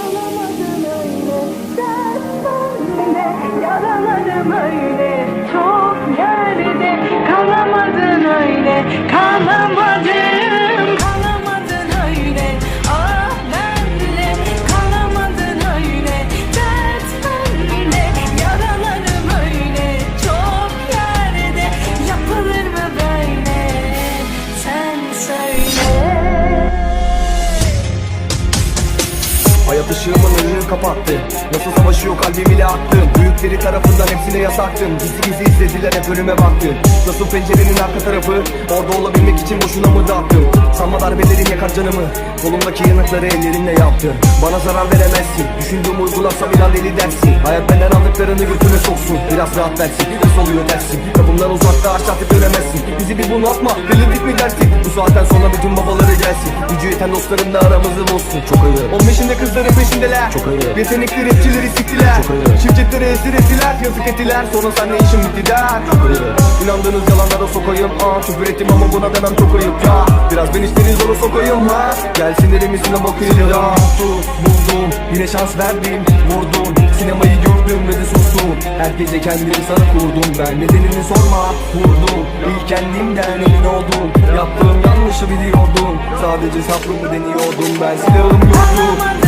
Olamadım öyle dersen de Yaralarım öyle. Çok yerde Kalamadın öyle kalamadım Hayat ışığımın önünü kapattı. Nasıl savaşıyor kalbim ile aktım Büyükleri tarafından hepsine yasaktım. Gizli gizli izlediler hep önüme baktım. Nasıl pencerenin arka tarafı? Orada olabilmek için boşuna mı dağıttım? Sanma darbelerin yakar canımı. Kolumdaki yanıkları ellerimle yaptım. Bana zarar veremezsin. Düşündüğümü uygulasam inan deli dersin. Hayat benden aldıklarını götüne soksun. Biraz rahat versin Nasıl oluyor dersin. Kapımdan uzakta aşağı dönemezsin Bizi bir bunaltma delirdik mi dersin? Bu saatten sonra bütün babaları gelsin Gücü yeten dostlarım da aramızı bozsun Çok ayıp. Onun peşinde kızların peşindeler. Çok ayıp. Yetenekli rapçileri siktiler. Çok ayıp. Şirketleri esir ettiler. Yazık ettiler. Sonra sen ne işin bitti der. Çok ayıp. İnandığınız yalanlara sokayım. Aa küfür ettim ama buna demem çok ayıp ya. Biraz ben işleri zora sokayım ha. Gelsin elimizine bakayım ya. Sus buldum. Yine şans verdim. Vurdum. Sinemayı gördüm. Ve de sustum Her gece kendimi sana kurdum Ben. Nedenini sorma Vurdum. İlk kendimden emin oldum. Yaptığım yanlışı biliyordum. Sadece sabrımı deniyordum Ben. Silahım yoktu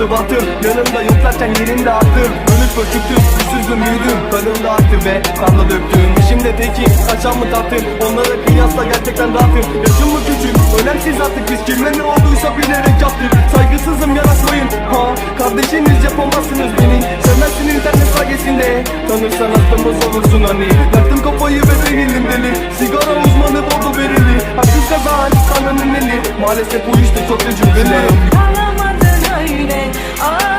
açıldı bahtım Yanımda yoklarken yerinde attım Dönüp öçüktüm Üsüzdüm büyüdüm Kanımda aktı ve kanla döktüm. Şimdi tekim kaçan mı taktım Onlara kıyasla gerçekten rahatım Yaşım mı küçük? Önemsiz artık. Biz kime ne olduysa bilerek yaptık. Saygısızım yanaşmayın Ha kardeşiniz yapamazsınız beni. Sevmezsin internet sayesinde. Tanırsan aklımız olursun hani. Yaktım kafayı ve değilim deli. Sigara uzmanı bordo verili Haksız kazan kanının eli. Maalesef bu işte çok tecrübeli Kalamadın öyle ah